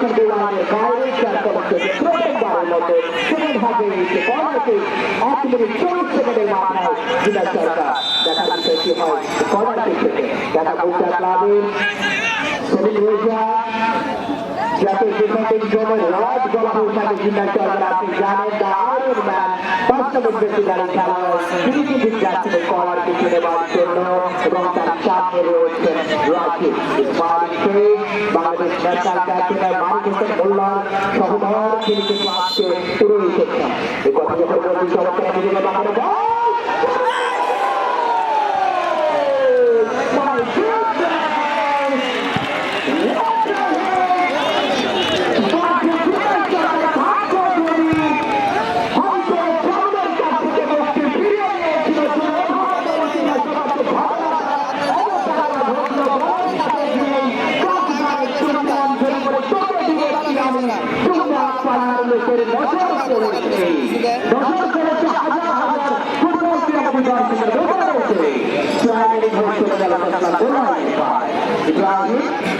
করেছেন গোলামের বাইরে চার করেছে প্রথমবারের মতো সেকেন্ড নিচ্ছে কর্নারকে এক মিনিট চল্লিশ সেকেন্ডের মাথায় জিলা সরকার দেখা যাচ্ছে কি কর্নার থেকে দেখা বলতে ক্লাবের সেলিম রেজা যাতে ডিফেন্ডিং জোনের রাজ বলা হয়ে থাকে জিলা সরকার আপনি জানেন দা আয়রন ম্যান বাস্তবের বেশি গাড়ি খেলোয়াড় তিনি কিন্তু জন্য রয়েছেন রাকিব বাংলাদেশ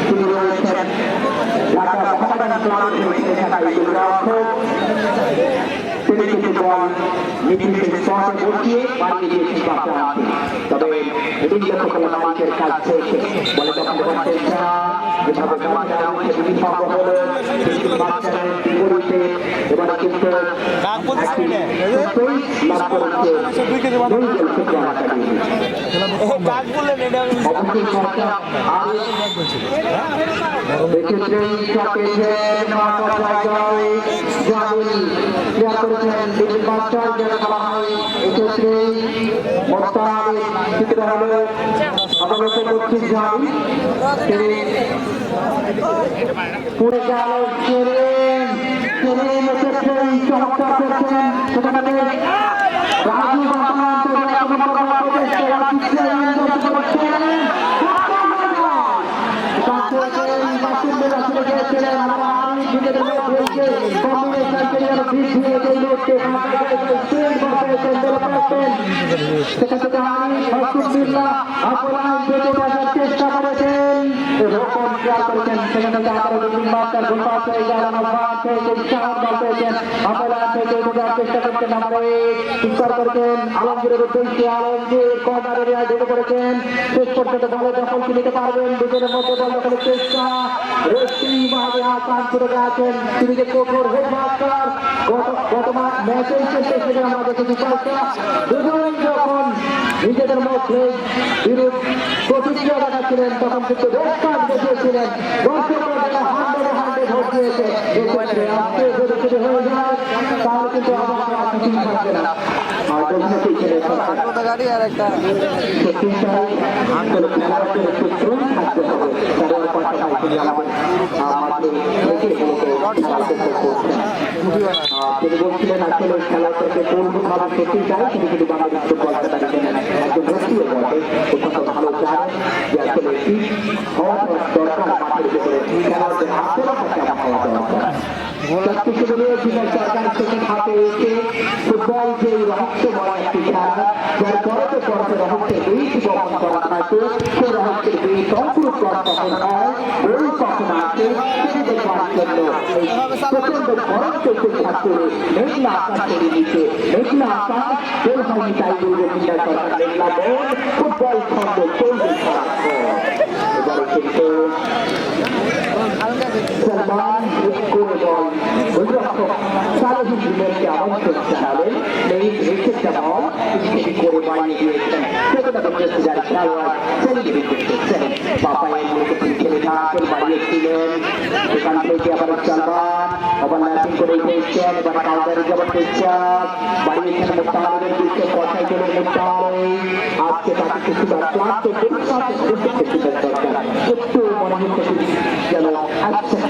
তিনি রয়েছেন ঢাকা মহামেডান ক্লাবের হয়ে থাকা এই গোলরক্ষক তিনি কিন্তু বল নির্দিষ্ট স্পটে বসিয়ে বাড়িয়ে দিয়েছেন বাচ্চাকে তবে এদিন লক্ষ্য করলাম মালিকের কাছ বলে তখন যেভাবে বাচ্চারা উঠে বিভিন্ন হলো কিন্তু বাচ্চাদের বিপরীতে এবারে কিন্তু করেছেন হয় এক্ষেত্রে মোস্তার চিত্র করছি জামিল তিনি পুরে গেল কেরেন কেরেন চমৎকার করেছেন সেখানে রাজু চেষ্টা সেখানে থেকে আবারও দুদিন মাস্টার গোল পাস হয়ে উৎসাহ বল পেয়েছেন আপনারা থেকে চেষ্টা করছেন আমাদের চিৎকার করেছেন আলমগীরের উদ্দেশ্যে মধ্যে বল দখলের চেষ্টা আমরা যখন নিজেদের মধ্যে প্রতিক্রিয়া দেখাচ্ছিলেন তখন কিন্তু রেস্টার দেখিয়েছিলেন দর্শকরা যেটা হান্ড্রেড হান্ড্রেড ভোট দিয়েছে এক্ষেত্রে আজকে যদি শুরু হয়ে যায় তাহলে কিন্তু আবার আর কিছুই থাকবে না আর দেশমুখী ছেলে সরকার দুটো গাড়ি আর একটা তিনি আমাদের খেলা করতে বলছিলেন আসলে খেলাটাকে কোনভাবে শক্তিশালী তিনি কিন্তু বাংলাদেশ ফুটবল সরকার ফুটবল যে রহস্যময় একটি খেলা যার পরতে পরতে রহস্যের বীজ বপন করা থাকে সে রহস্যের বীজ অঙ্কুর করা কখন হয় ওই কখন আসে সেটি দেখবার জন্য প্রচণ্ড গরম চলতে থাকতে মেঘলা আকাশ তৈরি দিচ্ছে মেঘলা আকাশ কেউ হয়নি তাই করে করে দিয়েছেন যাবার চেষ্টা একটু মনে হচ্ছে যেন রয়েছে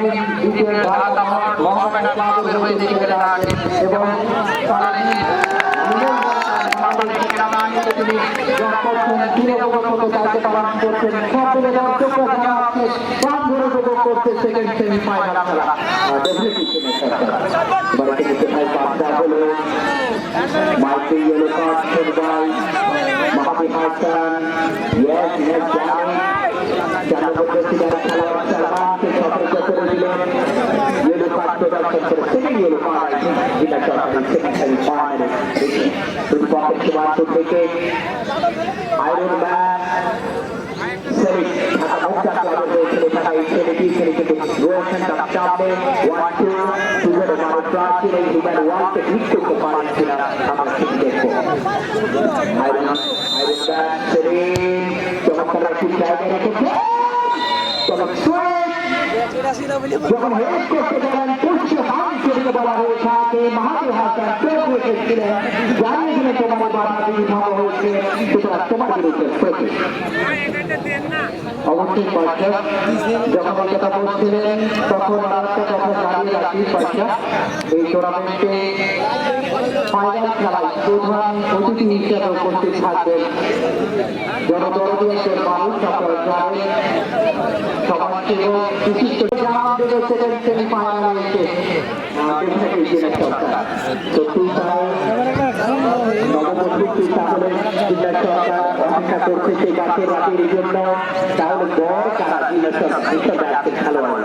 হয়ে এবং মাইকে yellow card football Mahabi Hasan yes yes জানি জানাব প্রেসিডেন্ট খেলোয়াড় সালমানকে সতর্ক করে দিলেন ইয়েলো কার্ড প্রদর্শন করে কার্ড যেটা চলছে সেকেন্ড সেমিফাইনাল ফুটবলের সীমান্ত থেকে আয়রন ম্যান সেলিম ঢাকা মুক্তা ক্লাবের হয়ে খেলে থাকা এই ছেলেটি ছেলেটি রয়েছেন তার সামনে ওয়ান টু দুজনে আমার প্রাচীন এই হিউম্যান ওয়ানকে হিট করতে পারেন কিনা আমরা ঠিক দেখব আয়রন আয়রন ম্যান সেলিম চমৎকার একটি জায়গায় রেখেছে চমৎকার যখন হেড করতে গেলেন হাত করতে বলা হয়ে থাকে মাহাবুর হাসান চোখ রেখেছিলেন জানিয়েছিলেন তোমার বাবা তুমি ভালো হয়েছে। সুতরাং তোমার বিরুদ্ধে অবশ্যই পয়সা যখন কথা বলছিলেন, তখন আর কথা জানিয়ে এই টুর্নামেন্টে ফাইনাল খেলায় প্রধান উপস্থিত থাকবেন জনদরদী একজন মানুষ, আপনারা জানেন জন্য তাহলে বড় কারা খেলোয়াড়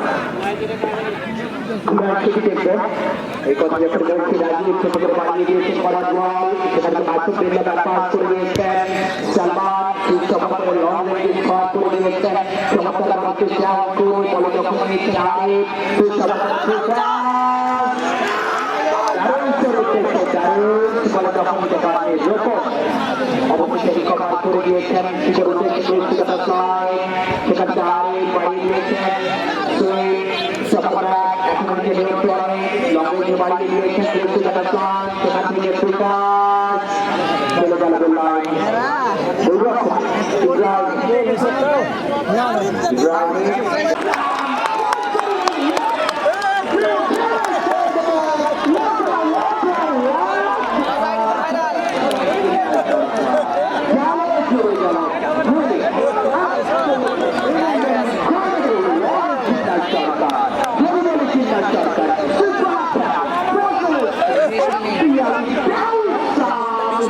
অবশ্যই কভার করে দিয়েছেন উদ্দেশ্যে ব্যক্তিগত ছয় সেখান বাড়িয়ে দিয়েছেন চমৎকার এখন থেকে নিয়ন্ত্রণে লঙ্গে বাড়িয়ে দিয়েছেন ব্যক্তিগত ছয় সেখান থেকে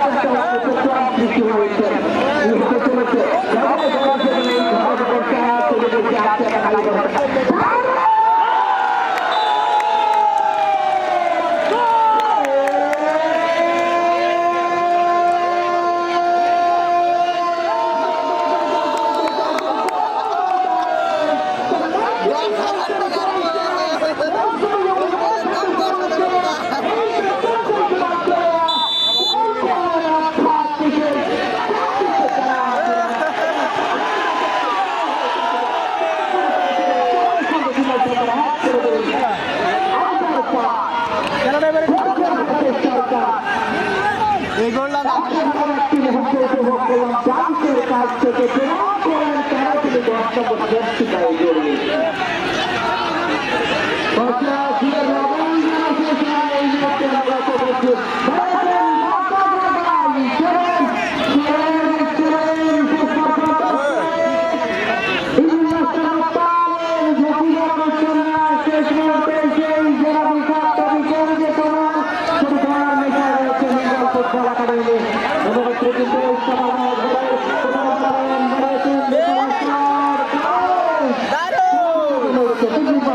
সৃষ্টি হয়েছে এবং ডান্সের কাজ থেকে প্রমাণ করেন তারা তিনি বক্তব্য ব্যক্তিতায় জড়িয়ে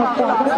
আবার